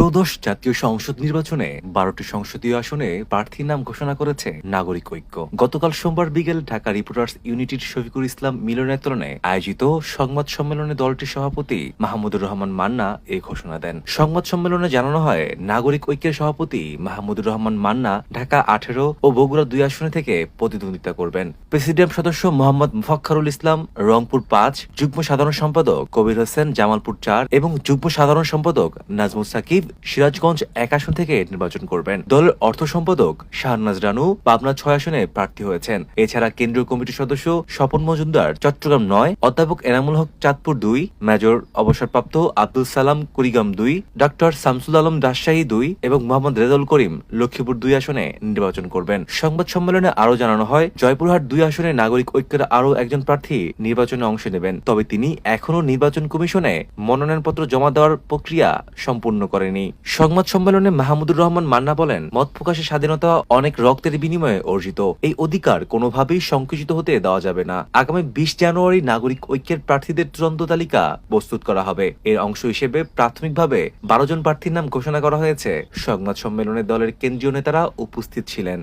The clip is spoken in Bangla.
ত্রয়োদশ জাতীয় সংসদ নির্বাচনে বারোটি সংসদীয় আসনে প্রার্থীর নাম ঘোষণা করেছে নাগরিক ঐক্য। গতকাল সোমবার বিকেল ঢাকা রিপোর্টার্স ইউনিটির শফিকুল ইসলাম মিলনায়তনে আয়োজিত সংবাদ সম্মেলনে দলটির সভাপতি মাহমুদুর রহমান মান্না এই ঘোষণা দেন। সংবাদ সম্মেলনে জানানো হয়, নাগরিক ঐক্যের সভাপতি মাহমুদুর রহমান মান্না ঢাকা আঠেরো ও বগুড়া দুই আসনে থেকে প্রতিদ্বন্দ্বিতা করবেন। প্রেসিডেন্ট সদস্য মোহাম্মদ মুফাক্কারুল ইসলাম, রংপুর পাঁচ, যুগ্ম সাধারণ সম্পাদক কবির হোসেন, জামালপুর চার এবং যুগ্ম সাধারণ সম্পাদক নাজমুল সাকিব সিরাজগঞ্জ এক আসন থেকে নির্বাচন করবেন। দলের অর্থ সম্পাদক শাহনাজ রানু পাবনা ছয় আসনে প্রার্থী হয়েছেন। এছাড়া কেন্দ্রীয় কমিটির সদস্য স্বপন মজুমদার চট্টগ্রাম নয়, অধ্যাপক এনামুল হক চাঁদপুর দুই, মেজর অবসরপ্রাপ্ত আব্দুল সালাম কুড়িগাম দুই ডক্টর শামসুল আলম রাজশাহী দুই এবং মোহাম্মদ রেজাউল করিম লক্ষ্মীপুর দুই আসনে নির্বাচন করবেন। সংবাদ সম্মেলনে আরও জানানো হয়, জয়পুরহাট দুই আসনে নাগরিক ঐক্যের আরও একজন প্রার্থী নির্বাচনে অংশ নেবেন। তবে তিনি এখনও নির্বাচন কমিশনে মনোনয়নপত্র জমা দেওয়ার প্রক্রিয়া সম্পূর্ণ করেনি সংবাদ সম্মেলনে মাহমুদুর রহমান মান্না বলেন, মত প্রকাশের স্বাধীনতা অনেক রক্তের বিনিময়ে অর্জিত। এই অধিকার কোনোভাবেই সংকুচিত হতে দেওয়া যাবে না। আগামী বিশ জানুয়ারি নাগরিক ঐক্যের প্রার্থীদের চূড়ান্ত তালিকা প্রস্তুত করা হবে। এর অংশ হিসেবে প্রাথমিকভাবে বারো জন প্রার্থীর নাম ঘোষণা করা হয়েছে। সংবাদ সম্মেলনে দলের কেন্দ্রীয় নেতারা উপস্থিত ছিলেন।